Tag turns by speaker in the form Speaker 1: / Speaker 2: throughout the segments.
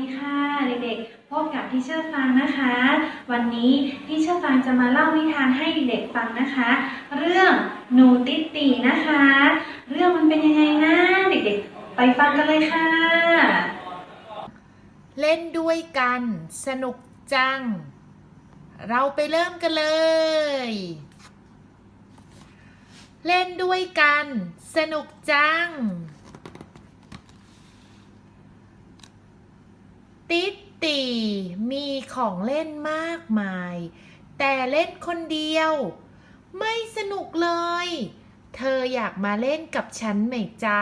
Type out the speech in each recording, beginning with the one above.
Speaker 1: ดีค่ะเด็กๆ พบกับพี่เชื่อฟังนะคะ วันนี้พี่เชื่อฟังจะมาเล่านิทานให้เด็กๆฟังนะคะ เรื่องหนูติตีนะคะ เรื่องมันเป็นยังไงนะเด็กๆ ไปฟังกันเลยค่ะ
Speaker 2: เล่นด้วยกันสนุกจัง เราไปเริ่มกันเลย เล่นด้วยกัน สนุกจัง ติดตีมีของเล่นมากมาย แต่เล่นคนเดียว ไม่สนุกเลย เธออยากมาเล่นกับฉันไหมจ๊ะ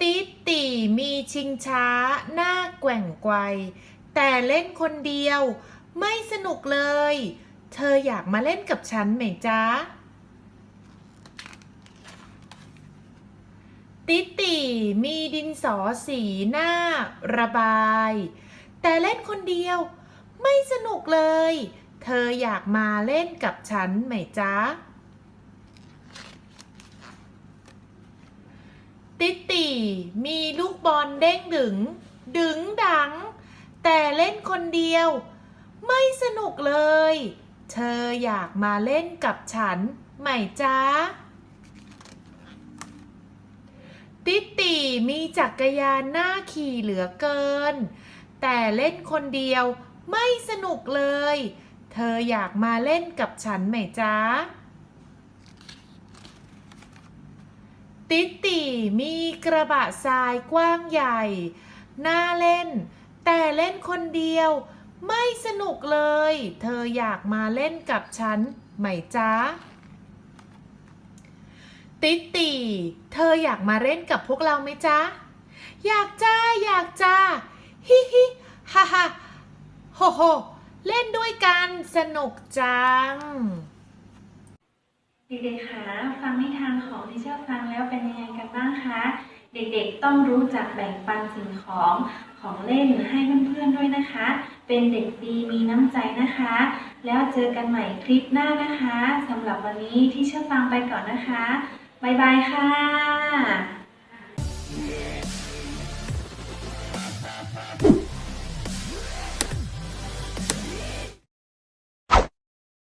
Speaker 2: ติดตีมีชิงช้าหน้าแกว่งไกว แต่เล่นคนเดียว ไม่สนุกเลย เธออยากมาเล่นกับฉันไหมจ๊ะ ติตีมีดินสอสีหน้าระบาย แต่เล่นคนเดียวไม่สนุกเลย เธออยากมาเล่นกับฉันไหมจ๊ะ ติตีมีลูกบอลเด้งดึง ดึงดัง แต่เล่นคนเดียว ไม่สนุกเลย เธออยากมาเล่นกับฉันไหมจ๊ะ ติตีมีจักรยานหน้าขี่เหลือเกิน แต่เล่นคนเดียวไม่สนุกเลย เธออยากมาเล่นกับฉันไหมจ๊ะ ติตีมีกระบะทรายกว้างใหญ่ น่าเล่น แต่เล่นคนเดียวไม่สนุกเลย เธออยากมาเล่นกับฉันไหมจ๊ะ ติดตีเธออยากมาเล่นกับพวกเราไหมจ๊ะ อยากจ้า อยากจ้า ฮิฮิฮ่าฮ่าโฮโฮเล่นด้วยกันสนุกจัง
Speaker 1: เด็กๆคะฟังนิทานของที่เชื่อฟังแล้วเป็นยังไงกันบ้างคะ เด็กๆต้องรู้จักแบ่งปันสิ่งของของเล่นให้เพื่อนๆด้วยนะคะ เป็นเด็กดีมีน้ำใจนะคะ แล้วเจอกันใหม่คลิปหน้านะคะสำหรับวันนี้ที่เชื่อฟังไปก่อนนะคะ บ๊ายบายค่ะ